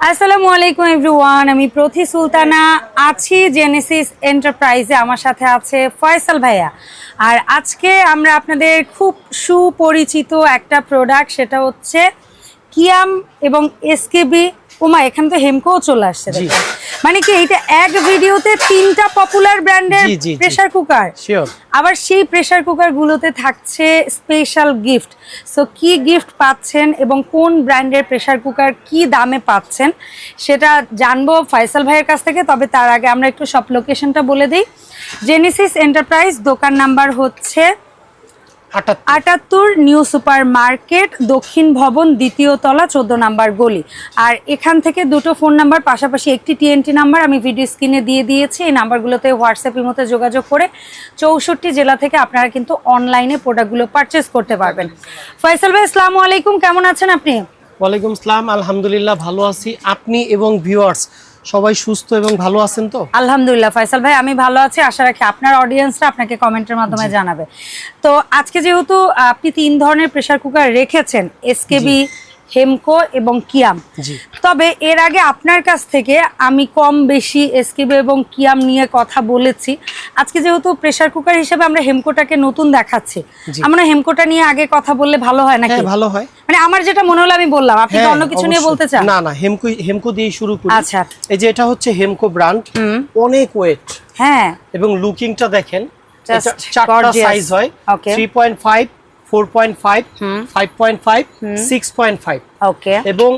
আসসালামু আলাইকুম এভরিওয়ান, আমি প্রথি সুলতানা আছি জেনেসিস এন্টারপ্রাইজে আমার সাথে আছে ফয়সাল ভাইয়া। আর আজকে আমরা আপনাদের খুব সুপরিচিত একটা প্রোডাক্ট সেটা হচ্ছে কিয়াম এবং এসকেবি ওমা এখানে তো হেমকোও চলে আসছে মানে কি এইটা এক ভিডিওতে তিনটা পপুলার ব্র্যান্ডের। প্রেসার কুকার আবার সেই প্রেসার কুকারগুলোতে থাকছে স্পেশাল গিফট সো কি গিফট পাচ্ছেন এবং কোন ব্র্যান্ডের প্রেসার কুকার কি দামে পাচ্ছেন সেটা জানব ফয়সাল ভাইয়ের কাছ থেকে তবে তার আগে আমরা একটু সব লোকেশনটা বলে দিই। জেনেসিস এন্টারপ্রাইজ দোকান নাম্বার হচ্ছে আটাত্তর। আটাত্তর নিউ সুপার মার্কেট দক্ষিণ ভবন দ্বিতীয় তলা চোদ্দ নাম্বার গলি। আর এখান থেকে দুটো ফোন নাম্বার পাশাপাশি একটি টিএনটি নাম্বার আমি ভিডিও স্ক্রিনে দিয়ে দিয়েছি। এই নাম্বারগুলোতে হোয়াটসঅ্যাপের মতো যোগাযোগ করে চৌষট্টি জেলা থেকে আপনারা কিন্তু অনলাইনে প্রোডাক্টগুলো পারচেস করতে পারবেন। ফয়সাল ভাই আসসালামু আলাইকুম। কেমন আছেন আপনি? ওয়ালাইকুম সালাম আলহামদুলিল্লাহ ভালো আছি। আপনি এবং ভিউয়ার্স সবাই সুস্থ এবং ভালো আছেন তো? আলহামদুলিল্লাহ ফয়সাল ভাই আমি ভালো আছি। আশা রাখি আপনার অডিয়েন্সরা আপনাকে কমেন্টের মাধ্যমে জানাবে। তো আজকে যেহেতু আপনি তিন ধরনের প্রেসার কুকার রেখেছেন এসকেবি হেমকো এবং কিয়াম তবে এর আগে আপনার কাছ থেকে আমি কম বেশি এসকেবি এবং কিয়াম নিয়ে কথা বলেছি। আজকে যেহেতু প্রেসার কুকার হিসেবে আমরা হেমকোটাকে নতুন দেখাচ্ছি। আমরা হেমকোটা নিয়ে আগে কথা বললে ভালো হয় নাকি? হ্যাঁ ভালো হয়। মানে আমার যেটা মনে হলো আমি বললাম। আপনি হ্যাঁ, অন্য কিছু নিয়ে বলতে চান? না না হেমকো হেমকো দিয়ে শুরু করি। আচ্ছা। এই যে এটা হচ্ছে হেমকো ব্র্যান্ড অনেক ওয়েট হ্যাঁ। এবং লুকিংটা দেখেন চারটা. সাইজ হয়। Okay. 3.5 4.5 হুম। 5.5 6.5 ওকে এবং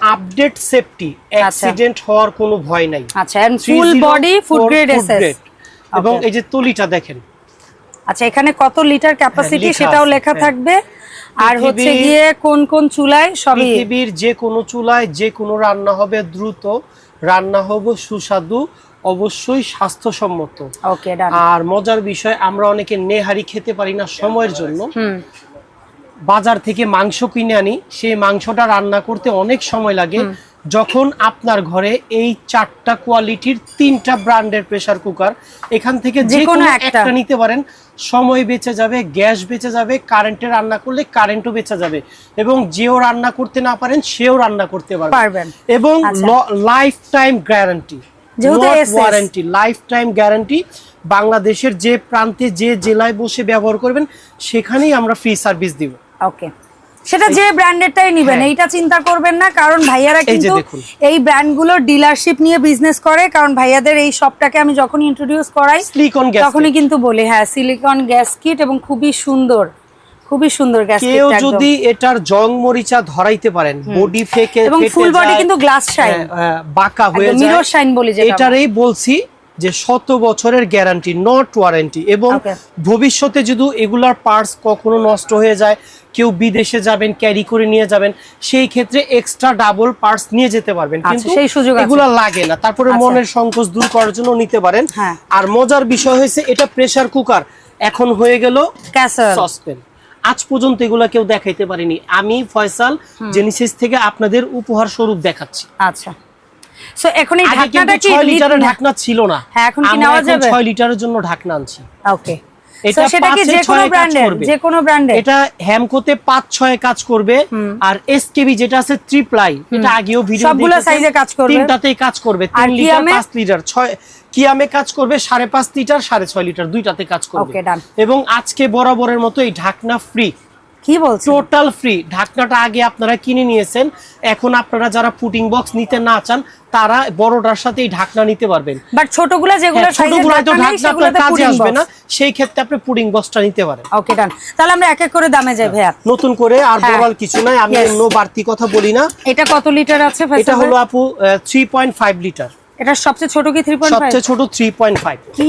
আপডেট সেফটি অ্যাক্সিডেন্ট হওয়ার কোনো ভয় নাই। আচ্ছা and full body food grade SS এবং এই যে তলিটা দেখেন। আচ্ছা এখানে কত লিটার ক্যাপাসিটি সেটাও লেখা হ্যাঁ। থাকবে? আর হচ্ছে গিয়ে কোন কোন চুলায় সবই পৃথিবীর যে কোনো চুলায় যে কোনো রান্না হবে দ্রুত। রান্না হবে সুস্বাদু অবশ্যই স্বাস্থ্যসম্মত। ওকে আর মজার বিষয় আমরা অনেকে নেহারি খেতে পারি না সময়ের জন্য। বাজার থেকে মাংস কিনে আনি সেই মাংসটা রান্না করতে অনেক সময় লাগে। যখন আপনার ঘরে এই চারটা কোয়ালিটির তিনটা ব্র্যান্ডের প্রেসার কুকার এখান থেকে যে কোনো একটা। নিতে পারেন। সময় বেঁচে যাবে গ্যাস বেঁচে যাবে কারেন্টে রান্না করলে কারেন্টও বেঁচে যাবে এবং যেও রান্না করতে না পারেন সেও রান্না করতে পারবে। পারবেন। এবং। Life time guarantee warranty life time guarantee বাংলাদেশের যে প্রান্তে যে জেলায় বসে ব্যবহার করবেন সেখানেই আমরা ফ্রি সার্ভিস দিব। ওকে সেটা যে ব্র্যান্ডেরটাই নিবেন হ্যাঁ। এইটা চিন্তা করবেন না কারণ ভাইয়ারা কিন্তু। এই ব্র্যান্ডগুলোর ডিলারশিপ নিয়ে বিজনেস করে কারণ ভাইয়াদের এই শপটাকে আমি যখন ইন্ট্রোডিউস করাই তখনই কিন্তু বলি হ্যাঁ সিলিকন গ্যাস কিট এবং খুবই সুন্দর খুবই সুন্দর গ্যাস কেউ যদি এটার জং মরিচা ধরাইতে পারেন বডি ফেকে এবং ফুল বডি কিন্তু গ্লাস শাইন বাঁকা হয়ে যায় মিরর শাইন বলি যেটা। এটারই বলছি যে শত বছরের গ্যারান্টি নট ওয়ারেন্টি এবং ভবিষ্যতে যদি এগুলার পার্টস কখনো নষ্ট হয়ে যায় কেউ বিদেশে যাবেন ক্যারি করে নিয়ে যাবেন সেই ক্ষেত্রে এক্সট্রা ডাবল পার্টস নিয়ে যেতে পারবেন। আচ্ছা, কিন্তু সেই সুযোগ। এগুলা লাগে না। তারপরে আচ্ছা। মনের সংকোচ দূর করার জন্য নিতে পারেন। হ্যাঁ। আর মজার বিষয় হয়েছে এটা প্রেসার কুকার এখন হয়ে গেল সসপেন আজ পর্যন্ত এগুলা কেউ দেখাইতে পারেনি। আমি ফয়সাল জেনিসিস থেকে আপনাদের উপহার স্বরূপ দেখাচ্ছি। আচ্ছা। সো এখন এই ঢাকনাটা কি ছয় লিটারের ঢাকনা ছিল না। হ্যাঁ, এখন কি নেওয়া যাবে? ছয় লিটারের জন্য ঢাকনা আনছি। ওকে এটা সেটা কি যে কোনো ব্র্যান্ডের। যে কোনো ব্র্যান্ডের? এটা হ্যামকোতে পাঁচ ছয় কাজ করবে। আর এসকেবি যেটা আছে ট্রিপ্লাই এটা আগেও ভিডিও সবগুলো এ কাজ করবে? তিনটাতেই কাজ করবে। আর তিন লিটার কিয়ামে? পাঁচ লিটার। ছয় কিয়ামে কাজ করবে সাড়ে পাঁচ লিটার সাড়ে ছয় লিটার দুইটাতে কাজ করবে. এবং আজকে বরাবরের মতো এই ঢাকনা ফ্রি কি বলছো টোটাল ফ্রি ঢাকনাটা আগে আপনারা কিনে নিয়েছেন। এখন আপনারা যারা পুটিং বক্স নিতে না চান তারা বড়টার সাথে এই ঢাকনা নিতে পারবেন। বাট ছোটগুলো যেগুলো হ্যাঁ, ছোটগুলো হয়তো ঢাকনা আপনার কাজে আসবে না। সেই ক্ষেত্রে আপনি পুডিং বক্সটা নিতে পারেন। ওকে ডান তাহলে আমরা এক এক করে দামে যাই ভাইয়া। নতুন করে আর হ্যাঁ। বলার কিছু নাই। আমি অন্য বাড়তি কথা বলি না। এটা কত লিটার আছে এটা হলো আপু থ্রি পয়েন্ট ফাইভ লিটার এটা সবচেয়ে ছোট কি 3.5 সবচেয়ে ছোট থ্রি পয়েন্ট ফাইভ কি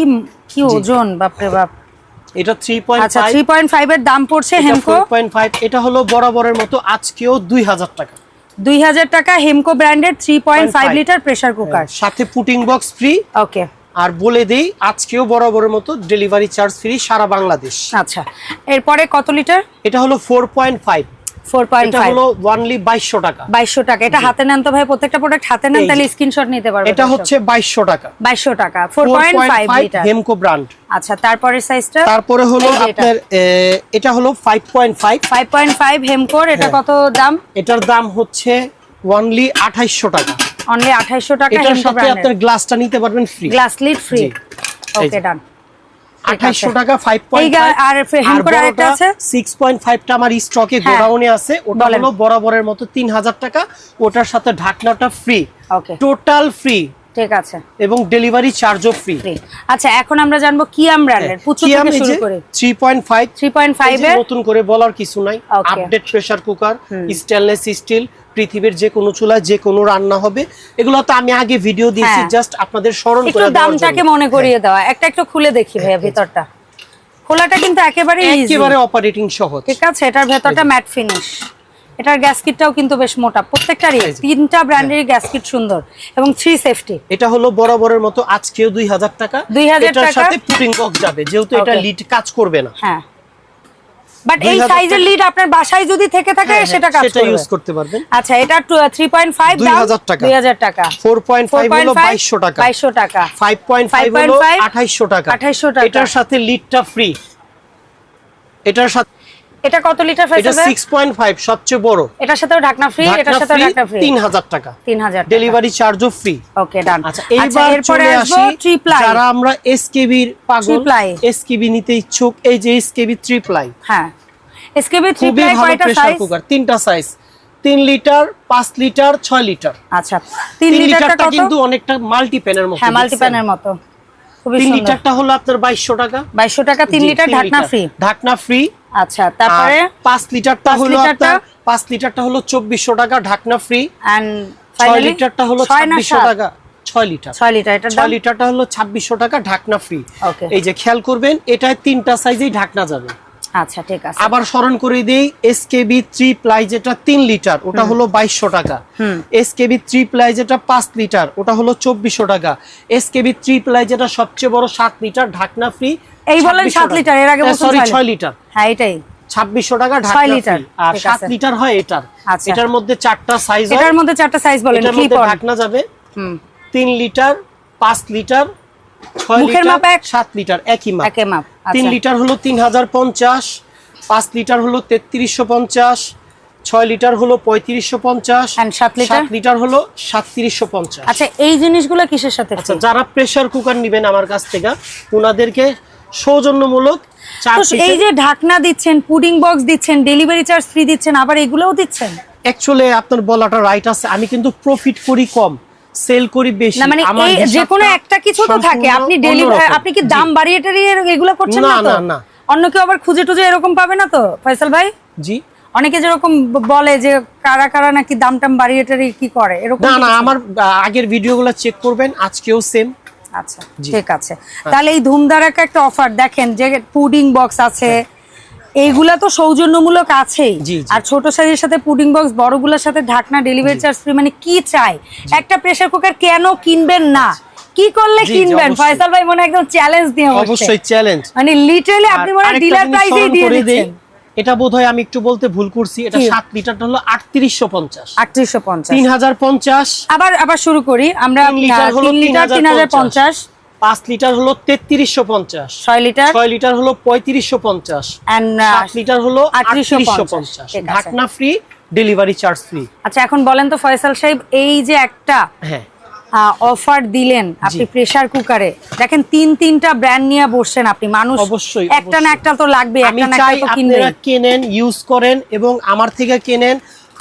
কি ওজন বাপরে বাপ। এটা থ্রি পয়েন্ট আচ্ছা ফাইভ 3.5 এর দাম পড়ছে হেমকো। ফোর পয়েন্ট ফাইভ এটা হলো বরাবরের মতো আজকেও দুই হাজার টাকা। 2000 টাকা হেমকো ব্র্যান্ডের 3.5 0.5 লিটার প্রেসার কুকার। সাথে পুটিং বক্স ফ্রি ওকে। আর বলে দেই আজকেও বরাবরের মতো ডেলিভারি চার্জ ফ্রি সারা বাংলাদেশ। আচ্ছা এরপরে কত লিটার? এটা হলো ফোর পয়েন্ট ফাইভ এটা হলো ওয়ানলি বাইশশো টাকা। 2200 টাকা। এটা হাতে নেন তো ভাই প্রত্যেকটা প্রোডাক্ট হাতে নেন তাহলে স্ক্রিনশট নিতে পারবেন এটা হচ্ছে বাইশশো টাকা। 2200 টাকা। 4.5 লিটার হেমকো ব্র্যান্ড আচ্ছা তারপরে সাইজটা তারপরে হলো। আপনার এটা হলো ফাইভ পয়েন্ট ফাইভ 5.5 হেমকোর এটা হ্যাঁ। কত দাম? এটার দাম হচ্ছে ওয়ানলি আঠাইশশো টাকা। অনলি আঠাইশশো টাকা এটার সাথে আপনার গ্লাসটা নিতে পারবেন free glass lid free. Okay done আঠাইশশো টাকা ফাইভ এই পয়েন্ট গা- আর হ্যান্ড করে আরেকটা আছে। সিক্স পয়েন্ট ফাইভটা আমার স্টকে হ্যাঁ। গোডাউনে আছে। ওটা হলো বরাবরের মতো তিন হাজার টাকা। ওটার সাথে ঢাকনাটা ফ্রি ওকে টোটাল ফ্রি ঠিক আছে। এবং ডেলিভারি চার্জও ফ্রি আচ্ছা এখন আমরা জানব কিয়াম ব্র্যান্ডের পুচু থেকে শুরু করে। থ্রি পয়েন্ট ফাইভ 3.5 এর নতুন করে বলার কিছু নাই। Update pressure cooker stainless steel পৃথিবীর যে কোনো চুলায় যে কোনো রান্না হবে এগুলো তো আমি আগে ভিডিও দিয়েছি হ্যাঁ। জাস্ট আপনাদের স্মরণ করে দামটাকে মনে করিয়ে দেওয়া একটা একটু খুলে দেখি ভাইয়া ভিতরটা। খোলাটা কিন্তু একেবারে ইজি একেবারে অপারেটিং সহজ। ঠিক আছে এটার ভেতরটা ম্যাট ফিনিশ এটার গ্যাসকিটটাও কিন্তু বেশ মোটা প্রত্যেকটারই। তিনটা ব্র্যান্ডেরই গ্যাসকিট সুন্দর এবং থ্রি সেফটি এটা হলো বরাবরের মতো আজকেও দুই হাজার টাকা। 2000 এটার টাকা? সাথে পুটিং বক্স যাবে যেহেতু এটা লিড কাজ করবে না। হ্যাঁ। বাট এই সাইজের লিড আপনার বাসায় যদি থেকে থাকে হ্যাঁ, সেটা কাজ সেটা করবে। ইউজ করতে পারবেন। আচ্ছা এটা থ্রি পয়েন্ট ফাইভ 2000 টাকা। দুই হাজার টাকা। ফোর পয়েন্ট ফাইভ হলো বাইশশো টাকা। 2200 টাকা। ফাইভ পয়েন্ট ফাইভ হলো 2800 টাকা। 2800 টাকা। এটার সাথে লিডটা ফ্রি এটার সাথে এটা কত লিটার এটা ফেসে সিক্স পয়েন্ট ফাইভ সবচেয়ে বড়। এটার সাথেও ঢাকনা ফ্রি এটার সাথেও ঢাকনা ফ্রি তিন হাজার টাকা। তিন হাজার ডেলিভারি চার্জও ফ্রি ওকে ডান আচ্ছা এইবার এরপরে চলে আসি ট্রিপ্লাই যারা আমরা এসকেবির পাগল Triply। এসকেবি নিতে ইচ্ছুক এই যে এসকেবি ট্রিপ্লাই হ্যাঁ। এসকেবি খুবই ট্রিপ্লাই ভালো কয়টা সাইজ কুকার তিনটা সাইজ তিন লিটার পাঁচ লিটার ছয় লিটার। আচ্ছা তিন তিন লিটারটা লিটারটা কিন্তু অনেকটা মাল্টি প্যানের মতো হ্যাঁ মাল্টি প্যানের মতো। খুবই তিন সুন্দর। লিটারটা হলো আপনার বাইশশো টাকা। বাইশশো টাকা তিন লিটার ঢাকনা ফ্রি ঢাকনা ফ্রি আচ্ছা তারপরে? আর পাঁচ লিটারটা পাঁচ হলো আপনার পাঁচ লিটারটা হলো চব্বিশশো টাকা ঢাকনা ফ্রি এন্ড ছয় লিটারটা হলো ছাব্বিশশো টাকা ছয় লিটার। ছয় লিটার এটা 6 লিটারটা হলো ছাব্বিশশো টাকা ঢাকনা ফ্রি এই যে খেয়াল করবেন এটায় তিনটা সাইজেই ঢাকনা যাবে। আচ্ছা ঠিক আছে। আবার স্মরণ করে দিই এসকেবি থ্রি প্লাই যেটা তিন লিটার ওটা হলো বাইশশো টাকা। এসকেবি থ্রি প্লাই যেটা পাঁচ লিটার ওটা হলো চব্বিশশো টাকা। এসকেবি থ্রি প্লাই যেটা সবচেয়ে বড় সাত লিটার ঢাকনা ফ্রি এই বলেন সাত লিটার, এর আগে সরি ছয় ছয় লিটার। হ্যাঁ এটাই। ছাব্বিশশো টাকা ঢাকনা লিটার, আর সাত লিটার হয় এটার। আচ্ছা। এটার মধ্যে চারটা সাইজ এটার মধ্যে চারটা সাইজ বলেন ঢাকনা যাবে। হুম। তিন লিটার পাঁচ লিটার মুখের মাপ লিটার একই মাপ। একে মাপ তিন আচ্ছা। লিটার হলো তিন হাজার পঞ্চাশ পাঁচ লিটার হলো তেত্রিশশো পঞ্চাশ ছয় লিটার হলো পঁয়ত্রিশশো পঞ্চাশ And সাত লিটার? লিটার হলো সাতত্রিশশো পঞ্চাশ। আচ্ছা এই জিনিসগুলো কিসের সাথে আচ্ছা যারা প্রেসার কুকার নিবেন আমার কাছ থেকে ওনাদেরকে সৌজন্যমূলক এই যে ঢাকনা দিচ্ছেন পুডিং বক্স দিচ্ছেন ডেলিভারি চার্জ ফ্রি দিচ্ছেন আবার এগুলোও দিচ্ছেন? অ্যাকচুয়ালি আপনার বলাটা রাইট আছে আমি কিন্তু প্রফিট করি কম। সেল করি বেশি মানে এই যে কোনো একটা কিছু তো থাকে। আপনি ডেলিভারি আপনি কি দাম বাড়িয়ে টাড়িয়ে এগুলো করছেন না, না না। অন্য কেউ আবার খুঁজে টুজে এরকম পাবে না তো ফয়সাল ভাই? জি। অনেকে যেরকম বলে যে কারা কারা নাকি দাম টাম বাড়িয়ে টাড়িয়ে কি করে এরকম না না আমার আগের ভিডিওগুলো চেক করবেন আজকেও সেম আচ্ছা ঠিক আছে। তাহলে এই ধুমধারাকা একটা অফার দেখেন যে পুডিং বক্স আছে এইগুলা তো সৌজন্যমূলক আছে আর ছোট সাইজের সাথে পুডিং বক্স বড়গুলোর সাথে ঢাকনা ডেলিভারি চার্জ ফ্রি মানে কি চাই? একটা প্রেসার কুকার কেন কিনবেন না? কি করলে কিনবেন? ফয়সাল ভাই মনে একদম চ্যালেঞ্জ দিয়ে অবশ্যই চ্যালেঞ্জ মানে লিটারালি আপনি মনে ডিলার প্রাইসেই দিয়ে দিচ্ছেন। এটা বোধহয় আমি একটু বলতে ভুল করছি এটা 7 লিটারটা হলো 3850 3850 3050 আবার আবার শুরু করি আমরা 3 লিটার হলো 3050 পাঁচ লিটার হলো তেত্রিশশো পঞ্চাশ। ছয় লিটার? ছয় লিটার হলো পঁয়ত্রিশশো পঞ্চাশ। সাত লিটার হলো আটত্রিশশো পঞ্চাশ। ঢাকনা ফ্রি ডেলিভারি চার্জ ফ্রি আচ্ছা এখন বলেন তো ফয়সাল সাহেব এই যে একটা হ্যাঁ। অফার দিলেন আপনি প্রেসার কুকারে দেখেন তিন তিনটা ব্র্যান্ড নিয়ে বসছেন আপনি মানুষ অবশ্যই, একটা না একটা তো লাগবে আমি চাই আপনারা কেনেন ইউজ করেন এবং আমার থেকে কেনেন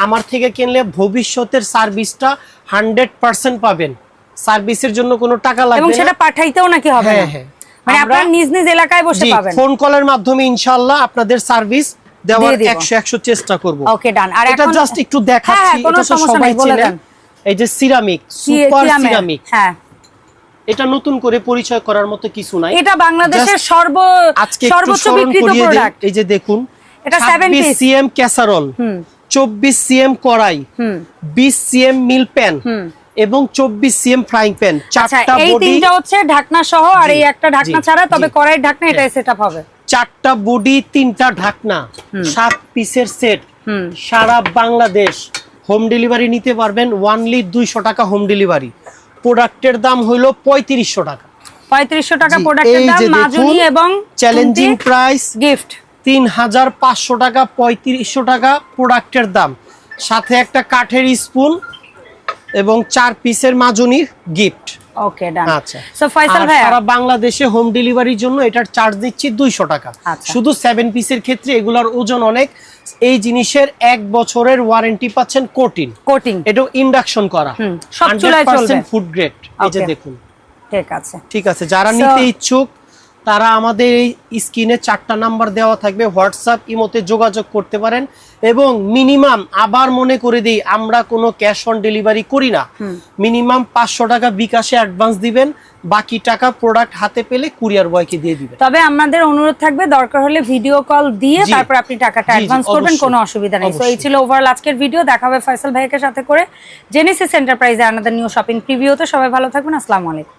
আমার থেকে কিনলে ভবিষ্যতের সার্ভিসটা হান্ড্রেড পার্সেন্ট পাবেন। সার্ভিসের জন্য কোনো টাকা এবং লাগবে সেটা পাঠাইতেও নাকি হবে হ্যাঁ, হ্যাঁ। মানে আপনার নিজ নিজ এলাকায় বসে পাবেন। ফোন কলের মাধ্যমে ইনশাআল্লাহ আপনাদের সার্ভিস দেওয়ার দিয়ে দিব। একশো একশো চেষ্টা করব। ওকে ডান। আর এটা জাস্ট একটু হ্যাঁ, দেখাচ্ছি হ্যাঁ, এটা তো সবাই বলে দেন। এই যে সিরামিক সুপার সিরামিক হ্যাঁ। এটা নতুন করে পরিচয় করার মতো কিছু নাই। এটা বাংলাদেশের সর্ব সর্বোচ্চ বিক্রিত প্রোডাক্ট এই যে দেখুন এটা 7 piece। সিএম ক্যাসারল চব্বিশ সিএম কড়াই বিশ সিএম মিল প্যান এবং চব্বিশ সিএম ফ্রাইং প্যান আচ্ছা চারটা এই তিনটা হচ্ছে ঢাকনা সহ আর এই একটা ঢাকনা ছাড়া তবে জি। কড়াইয়ের ঢাকনা এটাই সেটআপ হবে। চারটা বডি তিনটা ঢাকনা সাত পিসের সেট সারা বাংলাদেশ হোম ডেলিভারি নিতে পারবেন ওয়ানলি দুইশো টাকা হোম ডেলিভারি প্রোডাক্টের দাম হইল পঁয়ত্রিশশো টাকা। পঁয়ত্রিশশো টাকা প্রোডাক্টের দাম মাজুনি এবং চ্যালেঞ্জিং প্রাইস গিফট তিন হাজার পাঁচশো টাকা পঁয়ত্রিশশো টাকা প্রোডাক্টের দাম। সাথে একটা কাঠের স্পুন এবং চার পিসের মাজনির গিফট ওকে ডান আচ্ছা। সো ফয়সাল ভাই সারা বাংলাদেশে হোম ডেলিভারির জন্য এটার চার্জ দিচ্ছি দুইশো টাকা। আচ্ছা। শুধু সেভেন পিসের ক্ষেত্রে এগুলার ওজন অনেক। এই জিনিসের এক বছরের ওয়ারেন্টি পাচ্ছেন কোটিং এটা ইন্ডাকশন করা। সব চুলায় চলবে। ফুড গ্রেড এই যে দেখুন। ঠিক আছে। ঠিক আছে যারা নিতে ইচ্ছুক তারা আমাদের এই স্ক্রিনে চারটা নাম্বার দেওয়া থাকবে হোয়াটসঅ্যাপ ইমোতে যোগাযোগ করতে পারেন এবং মিনিমাম আবার মনে করে দিই আমরা কোনো ক্যাশ অন ডেলিভারি করি না। মিনিমাম পাঁচশো টাকা বিকাশে অ্যাডভান্স দিবেন বাকি টাকা প্রোডাক্ট হাতে পেলে কুরিয়ার বয়কে দিয়ে দিবেন। তবে আমাদের অনুরোধ থাকবে দরকার হলে ভিডিও কল দিয়ে। তারপর আপনি টাকাটা অ্যাডভান্স করবেন কোনো অসুবিধা নেই। তো এই ছিল ওভারঅল আজকের ভিডিও দেখা হবে ফয়সাল ভাইয়ের সাথে করে জেনেসিস এন্টারপ্রাইজে আনাদার নিউ শপিং প্রিভিউতে সবাই ভালো থাকবেন আসসালামু আলাইকুম।